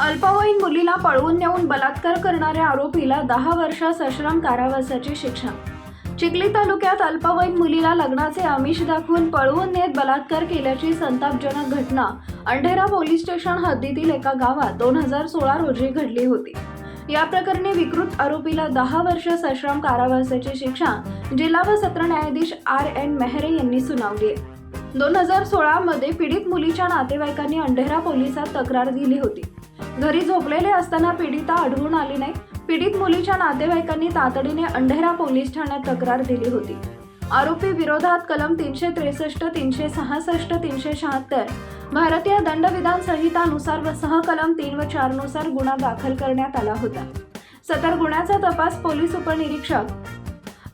अल्पवयीन मुलीला पळवून नेऊन बलात्कार करणाऱ्या आरोपीला दहा वर्ष सश्रम कारावासाची शिक्षा चिखली तालुक्यात अल्पवयीन मुलीला लग्नाचे आमिष दाखवून पळवून नेत बलात्कार केल्याची संतापजनक घटना. अंढेरा पोलीस स्टेशन हद्दीतील एका गावात दोन हजार सोळा रोजी घडली होती. या प्रकरणी विकृत आरोपीला दहा वर्ष सश्रम कारावासाची शिक्षा जिल्हा व सत्र न्यायाधीश आर एन मेहरे यांनी सुनावली आहे. दोन हजार सोळामध्ये पीडित मुलीच्या नातेवाईकांनी अंढेरा पोलिसात तक्रार दिली होती. घरी झोपलेले असताना पीडिता आढळून आली नाही. पीडित मुलीच्या नातेवाईकांनी तातडीने अंढेरा पोलीस ठाण्यात तक्रार दिली होती. आरोपी विरोधात कलम तीनशे त्रेसष्ट तीनशे सहासष्ट तीनशे शहात्तर भारतीय दंडविधान संहितानुसार व सहकलम तीन व चारनुसार गुन्हा दाखल करण्यात आला होता. सदर गुन्ह्याचा तपास पोलीस उपनिरीक्षक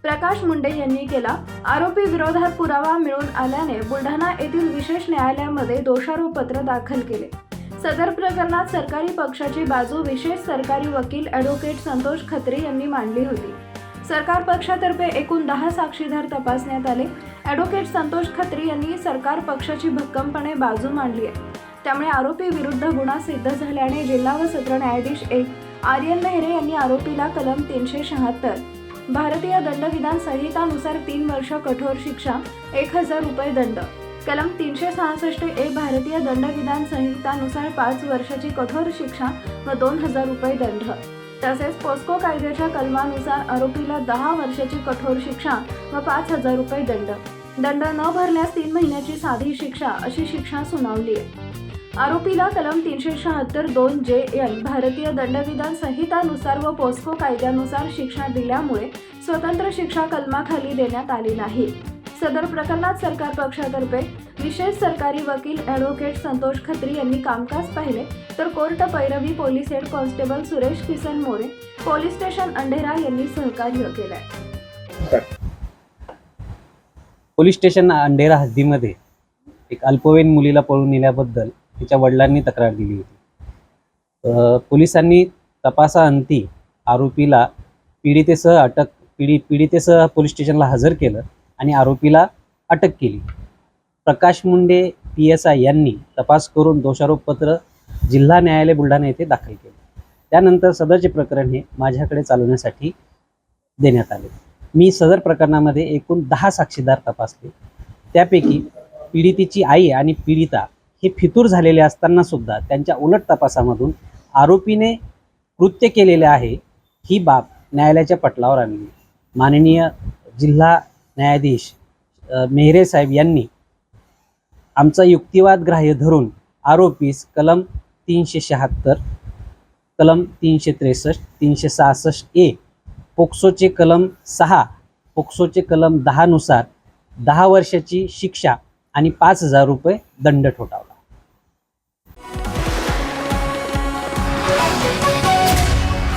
प्रकाश मुंडे यांनी केला. आरोपी विरोधात पुरावा मिळून आल्याने बुलढाणा येथील विशेष न्यायालयामध्ये दोषारोपपत्र दाखल केले. सदर प्रकरणात सरकारी पक्षाची बाजू विशेष सरकारी वकील ॲडव्होकेट संतोष खत्रे यांनी मांडली होती. सरकार पक्षातर्फे एकूण दहा साक्षीदार तपासण्यात आले. ॲडव्होकेट संतोष खत्री यांनी सरकार पक्षाची भक्कमपणे बाजू मांडली आहे. त्यामुळे आरोपी विरुद्ध गुन्हा सिद्ध झाल्याने जिल्हा व सत्र न्यायाधीश एक आर्यन मेहरे यांनी आरोपीला कलम तीनशे शहात्तर भारतीय दंडविधान संहितानुसार तीन वर्ष कठोर शिक्षा एक हजार रुपये दंड. कलम तीनशे सहासष्ट ए भारतीय दंडविधान संहितानुसार पाच वर्षाची कठोर शिक्षा व दोन हजार रुपये दंड. तसेच पोस्को कायद्याच्या कलमानुसार आरोपीला दहा वर्षाची कठोर शिक्षा व पाच हजार रुपये दंड. दंड न भरल्यास तीन महिन्याची साधी शिक्षा अशी शिक्षा सुनावली आहे. आरोपीला कलम तीनशे शहात्तर दोन जे एल भारतीय दंडविधान संहितानुसार व पोस्को कायद्यानुसार शिक्षा दिल्यामुळे स्वतंत्र शिक्षा कलमाखाली देण्यात आली नाही. सदर प्रकरणात सरकार पक्षातर्फे विशेष सरकारी वकील ॲडव्होकेट संतोष खत्री यांनी कामकाज पाहिले तर कोर्ट पैरवी police head constable Suresh Kisan More police station Andhera यांनी सहकार्य केलंय. पोलीस स्टेशन अंडेरा हद्दीमध्ये एक अल्पवयीन मुलीला पळून नेल्याबद्दल तिच्या वडिलांनी तक्रार दिली होती. पोलिसांनी तपासाअंती आरोपीला पीडितेसह अटक पीडी पीडितेसह पोलीस स्टेशनला हजर केलं आणि आरोपीला अटक केली. Prakash Munde P S I यांनी तपास करून दोषारोपपत्र जिल्हा न्यायालय बुलढाणा येथे दाखल केले. त्यानंतर सदरचे प्रकरण हे माझ्याकडे चालवण्यासाठी देण्यात आले. मी सदर प्रकरणामध्ये एकूण दहा साक्षीदार तपासले. त्यापैकी पीडितेची आई आणि पीडिता हे फितूर झालेले असताना सुद्धा त्यांच्या उलट तपासामधून आरोपीने कृत्य केलेले आहे ही बाब न्यायालयाच्या पटलावर आणली. माननीय जिल्हा न्यायाधीश मेहरे साहेब यांनी आमचा युक्तिवाद ग्राह्य धरून आरोपीस कलम तीनशे शहात्तर कलम तीनशे त्रेसष्ट तीनशे सहासष्ट ए पोक्सोचे कलम सहा पोक्सोचे कलम दहानुसार दहा वर्षाची शिक्षा आणि पाच हजार रुपये दंड ठोठावला.